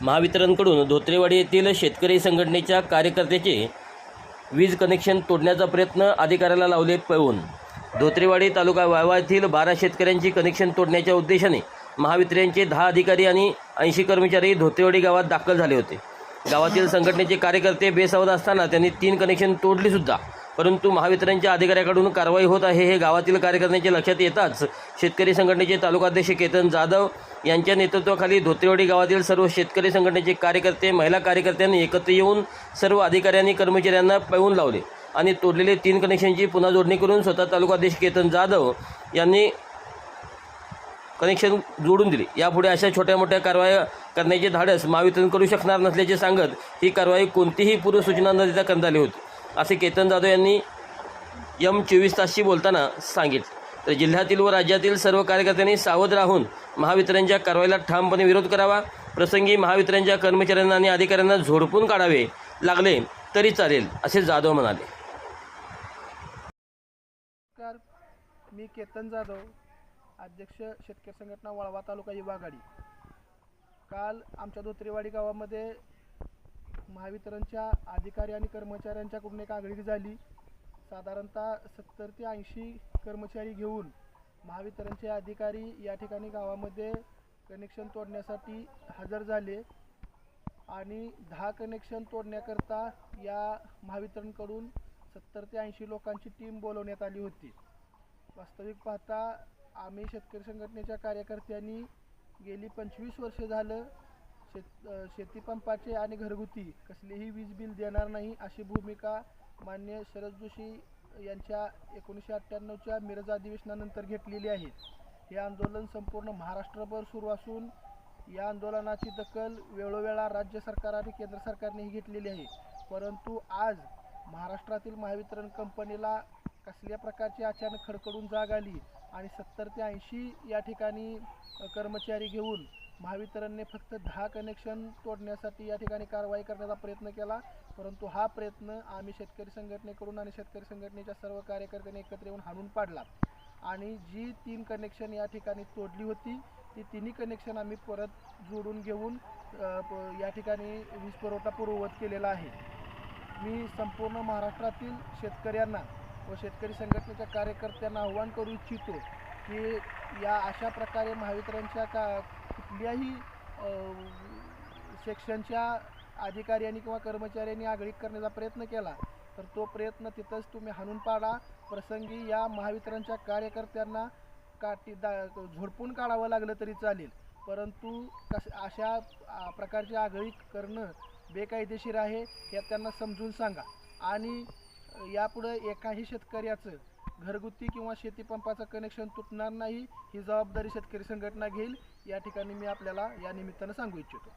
महावितरणकडून धोत्रेवाडी येथील शेतकरी संघटनेच्या कार्यकर्त्याचे वीज कनेक्शन तोडण्याचा प्रयत्न अधिकाऱ्याला लावले पळवून धोत्रेवाडी तालुका वाळवा येथील बारा शेतकऱ्यांची कनेक्शन तोडण्याच्या उद्देशाने महावितरणचे दहा अधिकारी आणि ऐंशी कर्मचारी धोत्रेवाडी गावात दाखल झाले होते. गावातील संघटनेचे कार्यकर्ते बेसावध असताना त्यांनी तीन कनेक्शन तोडलीसुद्धा परंतु महावितरणच्या अधिकाऱ्याकडून कारवाई होत आहे हे गावातील कार्यकर्त्यांच्या लक्षात येताच शेतकरी संघटनेचे तालुकाध्यक्ष केतन जाधव यांच्या नेतृत्वाखाली धोत्रेवाडी गावातील सर्व शेतकरी संघटनेचे कार्यकर्ते महिला कार्यकर्त्यांनी एकत्र येऊन सर्व अधिकाऱ्यांनी कर्मचाऱ्यांना पळवून लावले आणि तोडलेले तीन कनेक्शनची पुन्हा जोडणी करून स्वतः तालुकाध्यक्ष केतन जाधव यांनी कनेक्शन जोडून दिले. यापुढे अशा छोट्या मोठ्या कारवाया करण्याचे धाडस महावितरण करू शकणार नसल्याचे सांगत ही कारवाई कोणतीही पूर्वसूचना न देता करण्यात आली होती. असे केतन जाधव यांनी यम चोवीस तासशी बोलताना सांगितले. तर जिल्ह्यातील व राज्यातील सर्व कार्यकर्त्यांनी सावध राहून महावितरणच्या कारवाईला ठामपणे विरोध करावा. प्रसंगी महावितरणच्या कर्मचाऱ्यांना आणि अधिकाऱ्यांना झोडपून काढावे लागले तरी चालेल असे जाधव म्हणाले. नमस्कार. मी केतन जाधव अध्यक्ष शेतकरी संघटना वळवा तालुका युवा आघाडी काल आमच्या धोत्रेवाडी गावामध्ये महावितरणच्या अधिकारी आणि कर्मचाऱ्यांच्याकडून एक आघाडी झाली. साधारणतः सत्तर ते ऐंशी कर्मचारी घेऊन महावितरणचे अधिकारी या ठिकाणी गावामध्ये कनेक्शन तोडण्यासाठी हजर झाले आणि दहा कनेक्शन तोडण्याकरता या महावितरणकडून सत्तर ते ऐंशी लोकांची टीम बोलवण्यात आली होती. वास्तविक पाहता आम्ही शेतकरी संघटनेच्या कार्यकर्त्यांनी गेली पंचवीस वर्षे झालं शेत शेतीपंपाचे आणि घरगुती कसलीही वीज बिल देणार नाही अशी भूमिका मान्य शरद जोशी यांच्या एकोणीसशे अठ्ठ्याण्णवच्या मिरज अधिवेशनानंतर घेतलेली आहे. हे आंदोलन संपूर्ण महाराष्ट्रभर सुरू असून या आंदोलनाची दखल वेळोवेळा राज्य सरकार आणि केंद्र सरकारनेही घेतलेली आहे. परंतु आज महाराष्ट्रातील महावितरण कंपनीला कसल्या प्रकारची अचानक खडकडून जाग आली आणि सत्तर ते ऐंशी या ठिकाणी कर्मचारी घेऊन महावितरणने फक्त दहा कनेक्शन तोडण्यासाठी या ठिकाणी कारवाई करण्याचा प्रयत्न केला. परंतु हा प्रयत्न आम्ही शेतकरी संघटनेकडून आणि शेतकरी संघटनेच्या सर्व कार्यकर्त्यांनी एकत्र येऊन हाणून पाडला. आणि जी तीन कनेक्शन या ठिकाणी तोडली होती ती तिन्ही कनेक्शन आम्ही परत जोडून घेऊन प- या ठिकाणी वीज पुरवठा पूर्ववत केलेला आहे. मी संपूर्ण महाराष्ट्रातील शेतकऱ्यांना व शेतकरी संघटनेच्या कार्यकर्त्यांना आव्हान करू इच्छितो की या अशा प्रकारे महावितरणच्या का कुठल्याही सेक्शनच्या अधिकाऱ्यांनी किंवा कर्मचाऱ्यांनी आगळीक करण्याचा प्रयत्न केला तर तो प्रयत्न तिथंच तुम्ही हाणून पाडा. प्रसंगी या महावितरणच्या कार्यकर्त्यांना काठी दा झोडपून काढावं लागलं तरी चालेल. परंतु कश अशा प्रकारची आगळीक करणं बेकायदेशीर आहे हे त्यांना समजून सांगा. आणि यापुढं एकाही शेतकऱ्याचं घरगुती किंवा शेतीपंपाचं कनेक्शन तुटणार नाही ही जबाबदारी शेतकरी संघटना घेईल. या ठिकाणी मी आपल्याला या निमित्तानं सांगू इच्छितो.